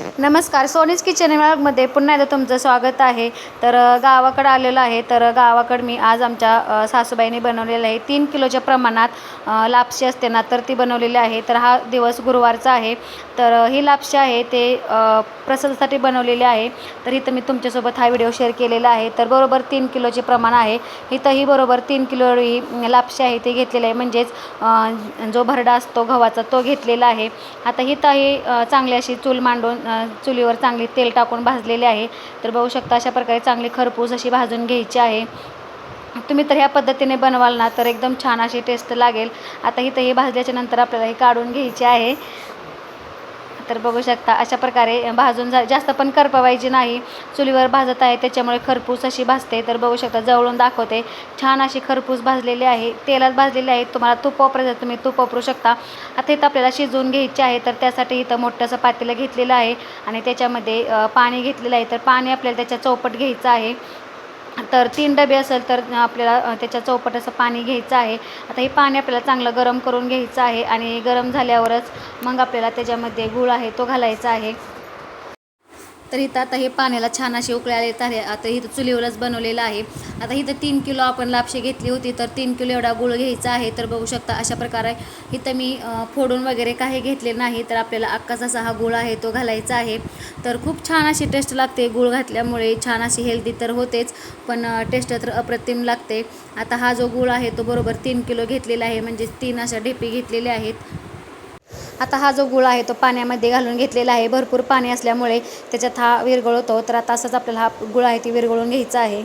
नमस्कार सोनीज किचनमध्ये पुन्हा एकदा तुमचं स्वागत आहे. तर गावाकडं आलेलं आहे. तर गावाकडं मी आज आमच्या सासूबाईने बनवलेलं आहे. तीन किलोच्या प्रमाणात लापशी असते ना तर ती बनवलेली आहे. तर हा दिवस गुरुवारचा आहे. तर ही लापशी आहे. ते प्रसादासाठी बनवलेली आहे. तर इथं मी तुमच्यासोबत हा व्हिडिओ शेअर केलेला आहे. तर बरोबर तीन किलोचे प्रमाण आहे. इथंही बरोबर तीन किलो ही लापशी आहे. ते घेतलेलं आहे. म्हणजेच जो भरडा असतो गव्हाचा तो घेतलेला आहे. आता ही अ, चांगली अशी चूल मांडून चुलीवर चांगली तेल टाकून भाजलेले आहे. तर बघू शकता अशा प्रकारे चांगली खरपूस अशी भाजून घ्यायची आहे. तुम्ही तर ह्या पद्धतीने बनवाल ना तर एकदम छान अशी टेस्ट लागेल. आता इथं हे भाजल्याच्या नंतर आपल्याला हे काढून घ्यायचे आहे. तर बघू शकता अशा प्रकारे भाजून जा जास्त पण करपवायची नाही. चुलीवर भाजत आहे त्याच्यामुळे खरपूस अशी भाजते. तर बघू शकता जवळून दाखवते. छान अशी खरपूस भाजलेली आहे. तेलात भाजलेली आहे. तुम्हाला तूप वापरायचं तुम्ही तूप वापरू शकता. आता इथं आपल्याला शिजवून घ्यायचे आहे तर त्यासाठी इथं मोठंसं पातेलं घेतलेलं आहे. आणि त्याच्यामध्ये पाणी घेतलेलं आहे. तर पाणी आपल्याला त्याच्या चौपट घ्यायचं आहे. तर तीन डबे असेल तर आपल्याला त्याच्या चौपट असं पाणी घ्यायचं आहे. आता हे पाणी आपल्याला चांगलं गरम करून घ्यायचं आहे आणि गरम झाल्यावरच मग आपल्याला त्याच्यामध्ये गूळ आहे तो घालायचा आहे. तर इथं आता हे पाण्याला छान असे उकळी आले तर आता इथं चुलीवरच बनवलेलं आहे. आता इथं तीन किलो आपण लापशी घेतली होती तर तीन किलो एवढा गुळ घ्यायचा आहे. तर बघू शकता अशा प्रकारे इथं मी फोडून वगैरे काही घेतले नाही तर आपल्याला अक्काचा असा हा गुळ आहे तो घालायचा आहे. तर खूप छान अशी टेस्ट लागते गुळ घातल्यामुळे. छान अशी हेल्दी तर होतेच पण टेस्ट तर अप्रतिम लागते. आता हा जो गुळ आहे तो बरोबर तीन किलो घेतलेला आहे. म्हणजे तीन अशा ढेपी घेतलेल्या आहेत. आता हा जो गुळ आहे तो पाण्यामध्ये घालून घेतलेला आहे. भरपूर पाणी असल्यामुळे त्याच्यात हा विरघळतो. तर आता असंच आपल्याला हा गुळ आहे ती विरघळून घ्यायचा आहे.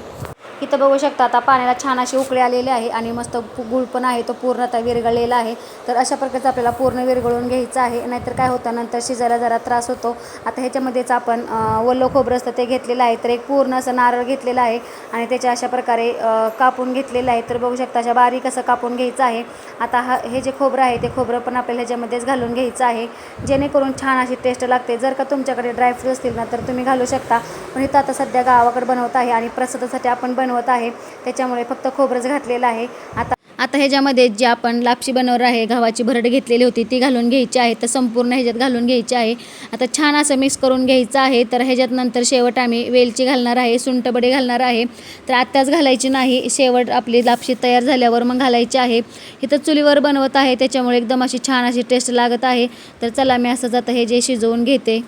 इथं बघू शकता आता पाण्याला छान अशी उकळी आलेली आहे आणि मस्त गुळ पण आहे तो पूर्ण आता विरघळलेला आहे. तर अशा प्रकारचं आपल्याला पूर्ण विरघळून घ्यायचं आहे. नाहीतर काय होतं नंतर शिजायला जरा त्रास होतो. आता ह्याच्यामध्येच आपण वल्लो खोबरं असतं ते घेतलेलं आहे. तर एक पूर्ण असं नारळ घेतलेला आहे आणि त्याच्या अशा प्रकारे कापून घेतलेलं आहे. तर बघू शकता अशा बारीक असं कापून घ्यायचं आहे. आता हा हे जे खोबरं आहे ते खोबरं पण आपल्याला ह्याच्यामध्येच घालून घ्यायचं आहे. जेणेकरून छान अशी टेस्ट लागते. जर का तुमच्याकडे ड्रायफ्रूट असतील ना तर तुम्ही घालू शकता. पण इथं आता सध्या गावाकडे बनवत आहे आणि प्रसादासाठी आपण बनवत आहे. त्याच्यामुळे फक्त खोबरंच घातलेलं आहे. आता आता ह्याच्यामध्ये जी आपण लापशी बनवणार आहे गव्हाची भरड घेतलेली होती ती घालून घ्यायची आहे. तर संपूर्ण ह्याच्यात घालून घ्यायची आहे. आता छान असं मिक्स करून घ्यायचं आहे. तर ह्याच्यात नंतर शेवट आम्ही वेलची घालणार आहे सुंटबडे घालणार आहे. तर आत्ताच घालायची नाही. शेवट आपली लापशी तयार झाल्यावर मग घालायची आहे. इथं चुलीवर बनवत आहे. त्याच्यामुळे एकदम अशी छान अशी टेस्ट लागत आहे. तर चला मी असं जातं हे जे शिजवून घेते.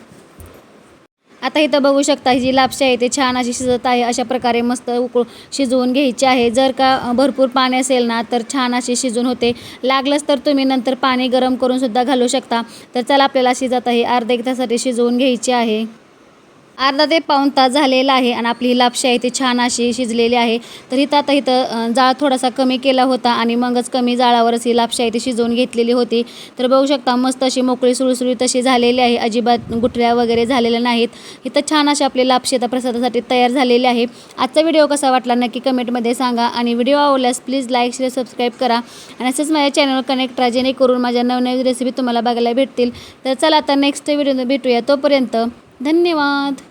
आता इथं बघू शकता ही जी लापशी आहे ते छान अशी शिजत आहे अशा प्रकारे मस्त उकळू शिजवून घ्यायची आहे. जर का भरपूर पाणी असेल ना तर छान अशी शिजून होते. लागलंच तर तुम्ही नंतर पाणी गरम करून सुद्धा घालू शकता. तर चला आपल्याला शिजत आहे अर्धा एक तासासाठी शिजवून घ्यायची आहे. अर्धा ते पाऊण तास झालेला आहे आणि आपली ही लापशी आहे ती छान अशी शिजलेली आहे. तर इथं आता इथं जाळ थोडासा कमी केला होता आणि मगच कमी जाळावरच ही लापशी आहे ती शिजवून घेतलेली होती. तर बघू शकता मस्त अशी मोकळी सुळसुळी तशी झालेली आहे. अजिबात गुठळ्या वगैरे झालेल्या नाहीत. इथं छान अशी आपली लापशी आता प्रसादासाठी तयार झालेली आहे. आजचा व्हिडिओ कसा वाटला नक्की कमेंटमध्ये सांगा आणि व्हिडिओ आवडल्यास प्लीज लाईक शेअर सबस्क्राईब करा आणि असंच माझ्या चॅनलवर कनेक्ट राहा जेणेकरून माझ्या नवनवीन रेसिपी तुम्हाला बघायला भेटतील. तर चला आता नेक्स्ट व्हिडिओ भेटूया तोपर्यंत. धन्यवाद.